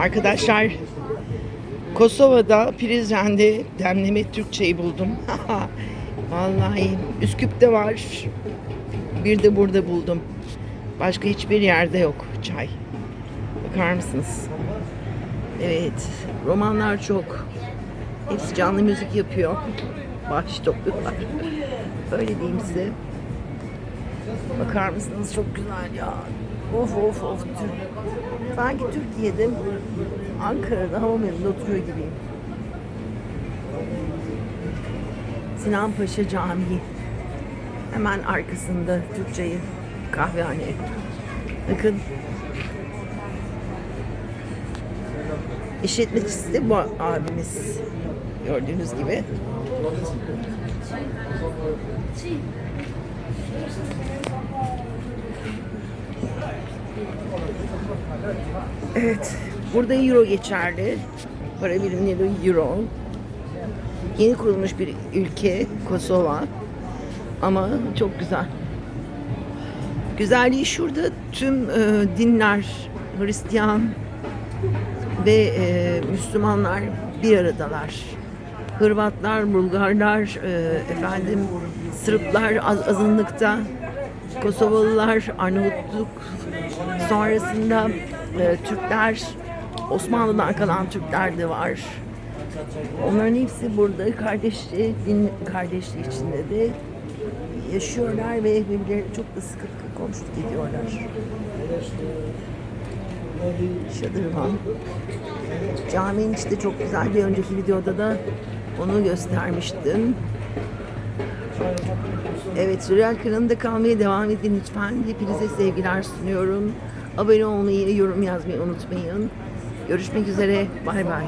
Arkadaşlar Kosova'da Prizren'de demleme Türk çayı buldum. Vallahi Üsküp'te var. Bir de burada buldum. Başka hiçbir yerde yok çay. Bakar mısınız? Evet, romanlar çok. Hepsi canlı müzik yapıyor. Baş topluyorlar. Öyle diyeyim size. Bakar mısınız? Çok güzel ya. Of of of. Türk. Sanki Türkiye'de Ankara'da havalimanında oturuyor gibiyim. Sinan Paşa Camii. Hemen arkasında Türkçeyi kahvehane. Bakın. İşletmecisi de bu abimiz. Gördüğünüz gibi. Evet. Burada euro geçerli. Para birimleri euro. Yeni kurulmuş bir ülke Kosova. Ama çok güzel. Güzelliği şurada tüm e, dinler, Hristiyan ve e, Müslümanlar bir aradalar. Hırvatlar, Bulgarlar, e, efendim Sırplar az, azınlıkta, Kosovalılar, Arnavutluk, sonrasında e, Türkler, Osmanlı'dan kalan Türkler de var. Onların hepsi burada kardeşliği, din kardeşliği içinde de yaşıyorlar ve birbirleriyle çok da sıkı komşuluk ediyorlar. Şadırvan. Caminin içi çok güzel. Bir önceki videoda da onu göstermiştim. Evet, Sürel kanalında kalmaya devam edin lütfen. Hepinize sevgiler sunuyorum. Abone olmayı, yorum yazmayı unutmayın. Görüşmek üzere. Bay bay.